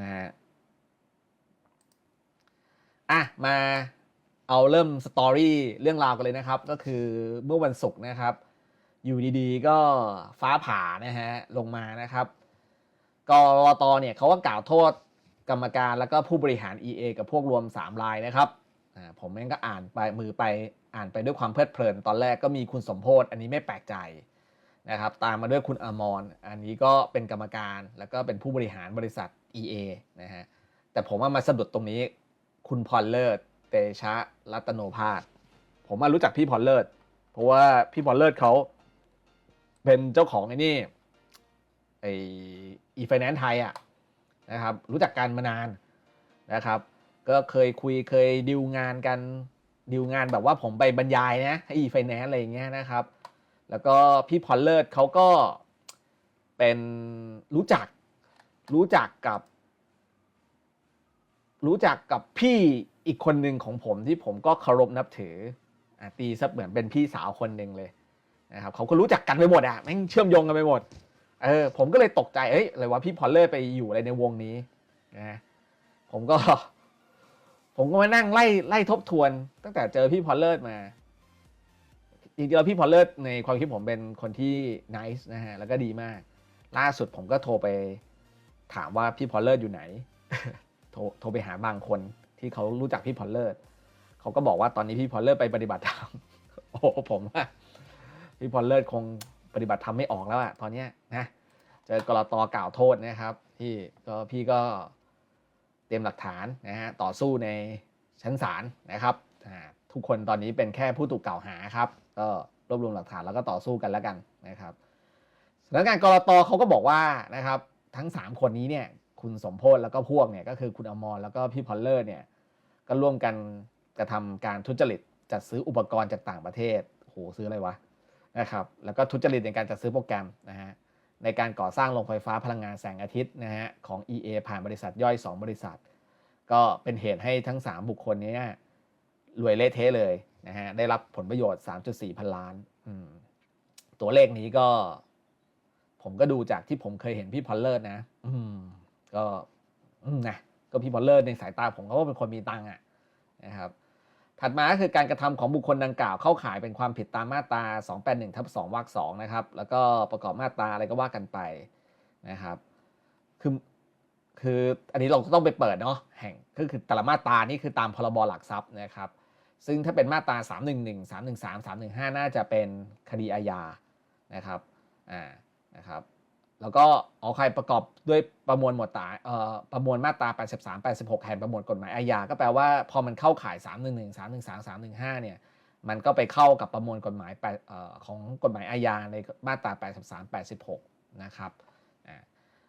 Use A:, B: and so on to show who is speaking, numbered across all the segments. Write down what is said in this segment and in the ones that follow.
A: นะฮะอะมาเอาเริ่มสตอรี่เรื่องราวกันเลยนะครับ ก็คือเมื่อวันศุกร์นะครับ อยู่ดีๆ ก็ฟ้าผ่านะฮะลงมานะครับกรตเนี่ยเขาก็กล่าวโทษกรรมการแล้วก็ผู้บริหาร EA กับพวกรวม 3 รายนะครับผมเองก็อ่านไปมือไปอ่านไปด้วยความเพลิดเพลิน ตอนแรกก็มีคุณสมโพศอันนี้ไม่แปลกใจนะครับ ตามมาด้วยคุณอมรอันนี้ก็เป็นกรรมการแล้วก็เป็นผู้บริหารบริษัท EA นะฮะแต่ผมว่ามาสะดุดตรงนี้ คุณพรเลิศเตชะรัตโนภาสผมมารู้จักพี่พรเลิศเพราะว่าพี่พรเลิศเขาเป็นเจ้าของไอ้นี่ไออีไฟแนนซ์ไทยอะนะครับรู้จักกันมานานนะครับ ก็เคยคุยเคยดิวงานกันดิวงานแบบว่าผมไปบรรยายนะให้อีไฟแนนซ์อะไรอย่างเงี้ยนะครับ แล้วก็พี่พรเลิศเขาก็เป็นรู้จัก รู้จักกับ รู้จักกับพี่อีกคนหนึ่งของผมที่ผมก็เคารพนับถืออตีซะเหมือนเป็นพี่สาวคนหนึ่งเลยนะครับเขาก็รู้จักกันไปหมดอะแม่งเชื่อมโยงกันไปหมดเออผมก็เลยตกใจเอ้ยอะไรวะพี่พอลเลอร์ไปอยู่อะไรในวงนี้นะผมก็ ผมก็มานั่งไล่ไล่ทบทวน ตั้งแต่เจอพี่พอลเลอร์มาจริงๆแล้วพี่พอลเลอร์ในความคิดผมเป็นคนที่นิสนะฮะแล้วก็ดีมาก ล่าสุดผมก็โทรไป ถามว่าพี่พอลเลอร์อยู่ไหนโทรโทรไปหาบางคนที่เขารู้จักพี่พอลเลอร์เขาก็บอกว่าตอนนี้พี่พอลเลอร์ไปปฏิบัติธรรมโอ้ผมว่าพี่พอลเลอร์คงปฏิบัติธรรมไม่ออกแล้วอะตอนเนี้ยนะเจอกรตกล่าวโทษนะครับพี่ก็พี่ก็เตรียมหลักฐานนะฮะต่อสู้ในชั้นศาลนะครับทุกคนตอนนี้เป็นแค่ผู้ถูกกล่าวหาครับก็รวบรวมหลักฐานแล้วก็ต่อสู้กันแล้วกันนะครับสำนักงานกรตเขาก็บอกว่านะครับ ทั้ง 3 คนนี้เนี่ยคุณสมโพศแล้วก็พวกเนี่ยก็คือคุณอมรแล้วก็พี่พอลเลอร์เนี่ยก็ร่วมกันกระทำการทุจริตจัดซื้ออุปกรณ์จากต่างประเทศโหซื้ออะไรวะนะครับแล้วก็ทุจริตในการจัดซื้อโปรแกรมนะฮะในการก่อสร้างโรงไฟฟ้าพลังงานแสงอาทิตย์นะฮะของ EA ผ่านบริษัทย่อย 2 บริษัท ก็เป็นเหตุให้ทั้ง 3 บุคคลนี้รวยเละเทะเลยนะฮะได้รับผลประโยชน์ 3.4 พันล้าน ตัวเลขนี้ก็ ผมก็ดูจากที่ผมเคยเห็นพี่พอลเลอร์นะ อืม ก็อืมนะก็พี่พอลเลอร์ในสายตาผมเขาก็เป็นคนมีตังค์อะนะครับ ถัดมาก็คือการกระทำของบุคคลดังกล่าวเข้าข่ายเป็นความผิดตามมาตรา 281ทับ2วรรค2นะครับ แล้วก็ประกอบมาตราอะไรก็ว่ากันไปนะครับ คือคืออันนี้เราก็ต้องไปเปิดเนาะแห่งก็คือแต่ละมาตรานี่คือตามพรบหลักทรัพย์นะครับ ซึ่งถ้าเป็นมาตรา 311 313 315 น่าจะเป็นคดีอาญานะครับอ่า นะครับแล้วก็เอาใครประกอบด้วยประมวลหมวดตาเอ่อประมวลมาตรา 83 86 แห่งประมวลกฎหมายอาญาก็แปลว่าพอมันเข้าข่าย 311 313 315 เนี่ยมันก็ไปเข้ากับประมวลกฎหมายแปเอ่อของกฎหมายอาญาในมาตรา 83 86 นะครับ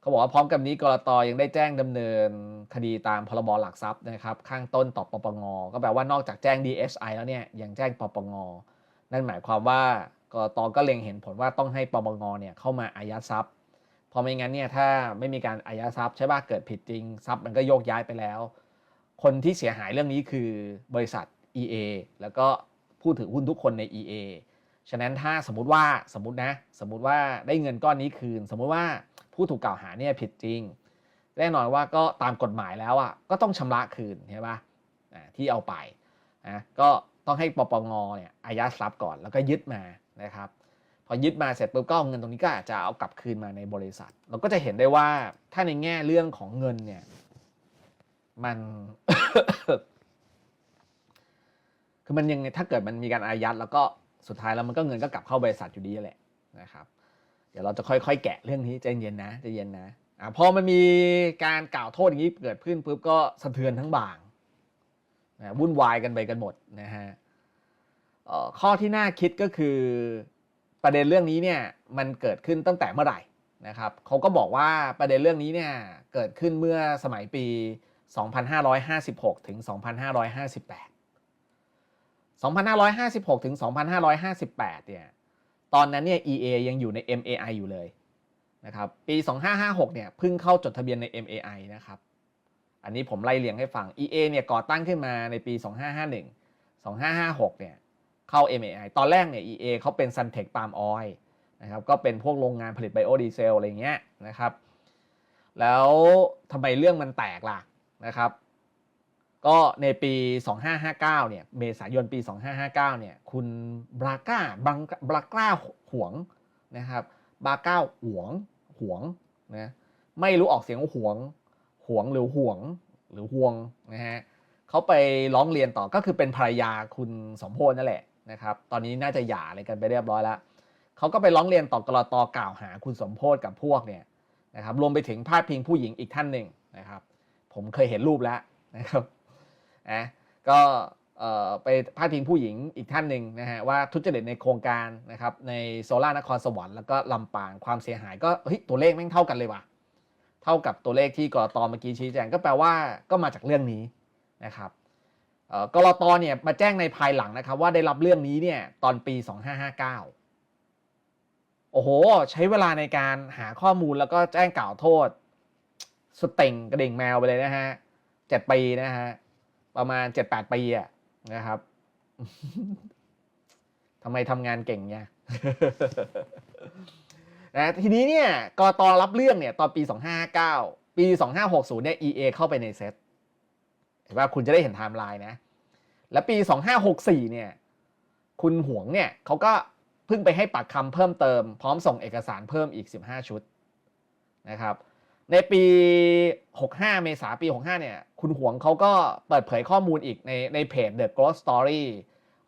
A: เขาบอกว่าพร้อมกับนี้กรตยังได้แจ้งดำเนินคดีตามพรบหลักทรัพย์นะครับข้างต้นต่อปปง ก็แปลว่านอกจากแจ้ง DSI แล้วเนี่ยยังแจ้งปปง นั่นหมายความว่า กรตก็เล็งเห็นผลว่าต้องให้ปปงเนี่ยเข้ามาอายัดทรัพย์เพราะไม่งั้นเนี่ยถ้าไม่มีการอายัดทรัพย์ใช่ป่ะเกิดผิดจริงทรัพย์มันก็โยกย้ายไปแล้ว คนที่เสียหายเรื่องนี้คือบริษัท EA แล้วก็ผู้ถือหุ้นทุกคนใน EA ฉะนั้นถ้าสมมติว่าสมมตินะสมมติว่าได้เงินก้อนนี้คืน สมมุติว่าผู้ถูกกล่าวหาเนี่ยผิดจริง แน่นอนว่าก็ตามกฎหมายแล้วอะก็ต้องชำระคืนใช่ปะอ่าที่เอาไปนะก็ต้องให้ปปงเนี่ยอายัดทรัพย์ก่อนแล้วก็ยึดมา นะครับพอยึดมาเสร็จปุ๊บก็เอาเงินตรงนี้ก็อาจจะเอากลับคืนมาในบริษัท เราก็จะเห็นได้ว่าถ้าในแง่เรื่องของเงินเนี่ยมันคือมันยังไงถ้าเกิดมันมีการอายัด แล้วก็สุดท้ายแล้วมันก็เงินก็กลับเข้าบริษัทอยู่ดีแหละนะครับ เดี๋ยวเราจะค่อยๆ แกะเรื่องนี้ใจเย็นนะใจเย็นนะอะพอมันมีการกล่าวโทษอย่างนี้เกิดขึ้นปุ๊บก็สะเทือนทั้งบางนะวุ่นวายกันไปกันหมดนะฮะ ข้อที่น่าคิดก็คือประเด็นเรื่องนี้เนี่ยมันเกิดขึ้นตั้งแต่เมื่อไหร่นะครับเขาก็บอกว่าประเด็นเรื่องนี้เนี่ยเกิดขึ้นเมื่อสมัยปี 2556 ถึง 2558 2556 ถึง 2558 เนี่ย ตอนนั้นเนี่ย EA ยังอยู่ใน MAI อยู่เลยนะครับ ปี 2556 เนี่ยเพิ่งเข้าจดทะเบียนใน MAI นะครับ อันนี้ผมไล่เรียงให้ฟัง EA เนี่ยก่อตั้งขึ้นมาในปี 2551 2556 เนี่ย เข้า MAI ตอนแรกเนี่ย EA เขาเป็น Suntech Palm Oil นะครับก็เป็นพวกโรงงานผลิตไบโอดีเซลอะไรเงี้ยนะครับแล้วทำไมเรื่องมันแตกล่ะนะครับก็ในปี 2559 เนี่ย เมษายนปี 2559 เนี่ย คุณบราก้าบังบราก้าหวงนะครับบราก้าหวงหวงนะไม่รู้ออกเสียงว่าหวงหวงหรือหวงหรือหวงนะฮะเขาไปร้องเรียนต่อก็คือเป็นภรรยาคุณสมโพธนั่นแหละ นะครับ ตอนนี้น่าจะหย่าอะไรกันไปเรียบร้อยแล้วเขาก็ไปร้องเรียนต่อกรตกล่าวหาคุณสมโพธกับพวกเนี่ยนะครับ รวมไปถึงพาดพิงผู้หญิงอีกท่านหนึ่งนะครับ ผมเคยเห็นรูปแล้วนะครับนะก็ไปพาดพิงผู้หญิงอีกท่านหนึ่งนะฮะว่าทุจริตในโครงการนะครับในโซล่านครสวรรค์แล้วก็ลำปางความเสียหายก็เฮ้ยตัวเลขแม่งเท่ากันเลยว่ะเท่ากับตัวเลขที่กรตเมื่อกี้ชี้แจงก็แปลว่าก็มาจากเรื่องนี้นะครับ กรตเนี่ยมาแจ้งในภายหลังนะครับว่าได้รับเรื่องนี้เนี่ยตอนปี 2559 โอ้โห ใช้เวลาในการหาข้อมูลแล้วก็แจ้งกล่าวโทษ สเต็งกระเด่งแมวไปเลยนะฮะเจ็ดปีนะฮะ ประมาณเจ็ดแปดปีอะนะครับทำไมทำงานเก่งเนี่ยนะทีนี้เนี่ยกรตรับเรื่องเนี่ยตอนปี 2559 ปี 2560เนี่ย EA เข้าไปในเซต เห็นว่าคุณจะได้เห็นไทม์ไลน์นะ และปี 2564 เนี่ย คุณหวงเนี่ยเขาก็เพิ่งไปให้ปากคำเพิ่มเติม พร้อมส่งเอกสารเพิ่มอีก 15 ชุดนะครับ ในปี 65 เมษาปี 65 เนี่ย คุณหวงเขาก็เปิดเผยข้อมูลอีกในในเพจ The Growth Story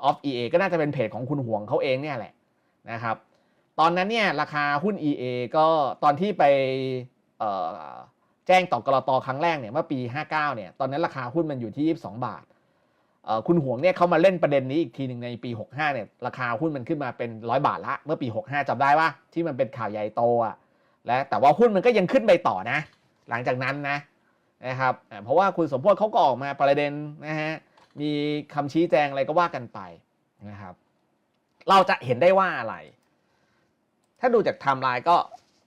A: of EA ก็น่าจะเป็นเพจของคุณหวงเขาเองเนี่ยแหละนะครับ ตอนนั้นเนี่ยราคาหุ้น EA ก็ตอนที่ไปเอ่อ แจ้งต่อกรตครั้งแรกเนี่ยเมื่อปี 59เนี่ยตอนนั้นราคาหุ้นมันอยู่ที่ 22 บาทเอ่อคุณหวงเนี่ยเขามาเล่นประเด็นนี้อีกทีหนึ่งในปี 65เนี่ยราคาหุ้นมันขึ้นมาเป็น 100 บาทละเมื่อปี 65จำได้ว่าที่มันเป็นข่าวใหญ่โตอะและแต่ว่าหุ้นมันก็ยังขึ้นไปต่อนะ หลังจากนั้นนะนะครับเพราะว่าคุณสมพจน์เขาก็ออกมาประเด็นนะฮะมีคำชี้แจงอะไรก็ว่ากันไปนะครับ เราจะเห็นได้ว่าอะไร ถ้าดูจากไทม์ไลน์ก็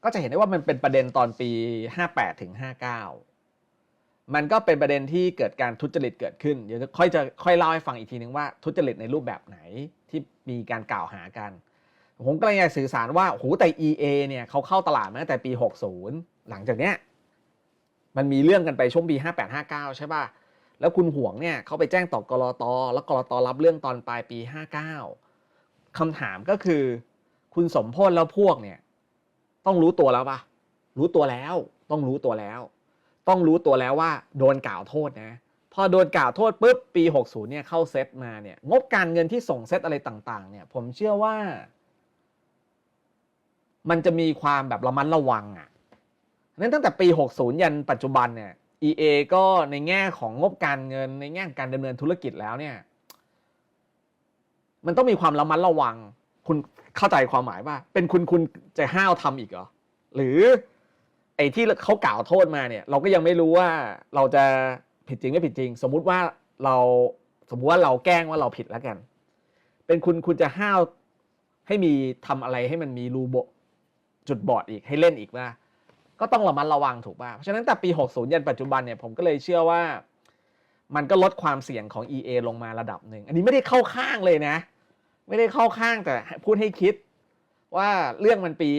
A: ก็จะเห็นได้ว่ามันเป็นประเด็นตอนปี 58ถึง59 มันก็เป็นประเด็นที่เกิดการทุจริตเกิดขึ้นเดี๋ยวค่อยจะค่อยเล่าให้ฟังอีกทีนึงว่าทุจริตในรูปแบบไหนที่มีการกล่าวหากันผมก็เลยอยากสื่อสารว่าโหแต่ EA เนี่ยเขาเข้าตลาดมาตั้งแต่ปี 60 หลังจากเนี้ยมันมีเรื่องกันไปช่วงปี 58 59 ใช่ป่ะ แล้วคุณห่วงเนี่ยเขาไปแจ้งต่อกรอตแล้วกรอตรับเรื่องตอนปลายปี 59คำถามก็คือ คุณสมพธแล้วพวกเนี่ย ต้องรู้ตัวแล้วปะรู้ตัวแล้ว ต้องรู้ตัวแล้ว ต้องรู้ตัวแล้วว่าโดนกล่าวโทษนะ พอโดนกล่าวโทษปุ๊บปี 60เนี่ยเข้าเซตมาเนี่ยงบการเงินที่ส่งเซตอะไรต่างๆ เนี่ย ผมเชื่อว่า มันจะมีความแบบระมัดระวังอะ่ะนั้นตั้งแต่ปี 60 ยันปัจจุบันเนี่ย EA ก็ในแง่ของงบการเงินในแง่การดำเนินธุรกิจแล้วเนี่ย มันต้องมีความระมัดระวัง คุณเข้าใจความหมายว่า เป็นคุณคุณจะห้าวทำอีกเหรอหรือ ไอ้ที่เขากล่าวโทษมาเนี่ย เราก็ยังไม่รู้ว่าเราจะผิดจริงไม่ผิดจริง สมมุติว่าเราสมมุติว่าเราแกล้งว่าเราผิดแล้วกัน เป็นคุณคุณจะห้าวให้มีทำอะไรให้มันมีรูโบจุดบอดอีกให้เล่นอีกว่าก็ต้องระมัดระวังถูกป่ะเพราะฉะนั้นแต่ปี 60 ยันปัจจุบันเนี่ยผมก็เลยเชื่อว่า มันก็ลดความเสี่ยงของ EA ลงมาระดับหนึ่ง อันนี้ไม่ได้เข้าข้างเลยนะ ไม่ได้เข้าข้างแต่พูดให้คิดว่าเรื่องมันปี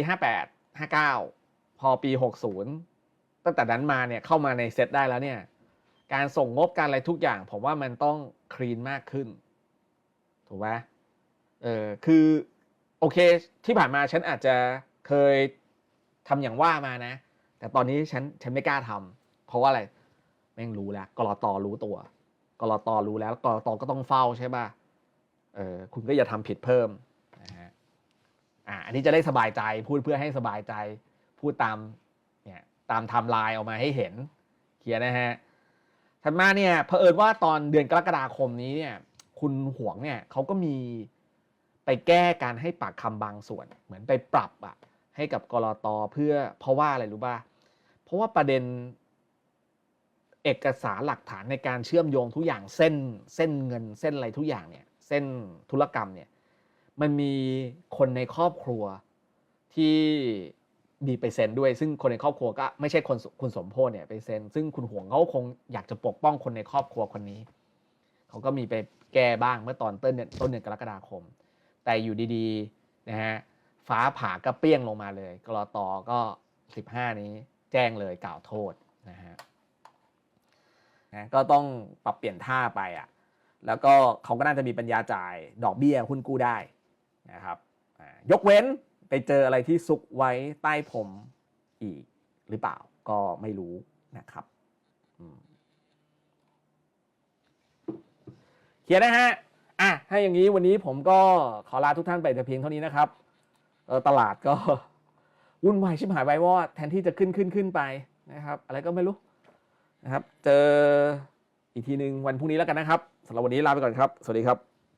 A: 58 59 พอปี 60 ตั้งแต่นั้นมาเนี่ยเข้ามาในเซตได้แล้วเนี่ย การส่งงบการอะไรทุกอย่าง ผมว่ามันต้องคลีนมากขึ้น ถูกไหมเออคือโอเคที่ผ่านมาฉันอาจจะเคยทำอย่างว่ามานะ แต่ตอนนี้ฉันฉันไม่กล้าทำเพราะว่าอะไรแม่งรู้แล้วกรอตอรู้ตัวกรอตอรู้แล้วกรอตอก็ต้องเฝ้าใช่ป่ะ ออคุณก็อย่าทำผิดเพิ่มนะฮะอ่าอันนี้จะได้สบายใจพูดเพื่อให้สบายใจ พูดตามเนี่ยตามไทม์ไลน์ออกมาให้เห็นเคลียร์นะฮะถัดมาเนี่ยเผอิญว่าตอนเดือนกรกฎาคมนี้เนี่ย คุณหวงเนี่ยเขาก็มีไปแก้การให้ปากคำบางส่วน เหมือนไปปรับอะให้กับกรตเพื่อเพราะว่าอะไรรู้ป่ะเพราะว่าประเด็นเอกสารหลักฐานในการเชื่อมโยงทุกอย่างเส้นเส้นเงินเส้นอะไรทุกอย่างเนี่ย เส้นธุรกรรมเนี่ยมันมีคนในครอบครัวที่มีไปเซ็นด้วย ซึ่งคนในครอบครัวก็ไม่ใช่คนคุณสมโพธเนี่ยไปเซ็น ซึ่งคุณห่วงเขาคงอยากจะปกป้องคนในครอบครัวคนนี้ เขาก็มีไปแก้บ้างเมื่อตอนต้นเดือนต้นเดือนกรกฎาคม แต่อยู่ดีๆนะฮะฟ้าผ่าก็เปี้ยงลงมาเลยกรอตก็ 15 นี้แจ้งเลยกล่าวโทษนะฮะนะก็ต้องปรับเปลี่ยนท่าไปอะ แล้วก็เขาก็น่าจะมีปัญญาจ่ายดอกเบี้ยหุ้นกู้ได้นะครับยกเว้นไปเจออะไรที่ซุกไว้ใต้ผมอีกหรือเปล่าก็ไม่รู้นะครับเคลียร์นะฮะอะถ้อย่างนี้วันนี้ผมก็ขอลาทุกท่านไปแต่เพียงเท่านี้นะครับตลาดก็วุ่นวายชิบหายไว้วอดแทนที่จะขึ้นขึ้นขึ้นไปนะครับ อะไรก็ไม่รู้นะครับ เจอ อีกทีหนึ่งวันพรุ่งนี้แล้วกันนะครับสำหรับวันนี้ลาไปก่อนครับ สวัสดีครับ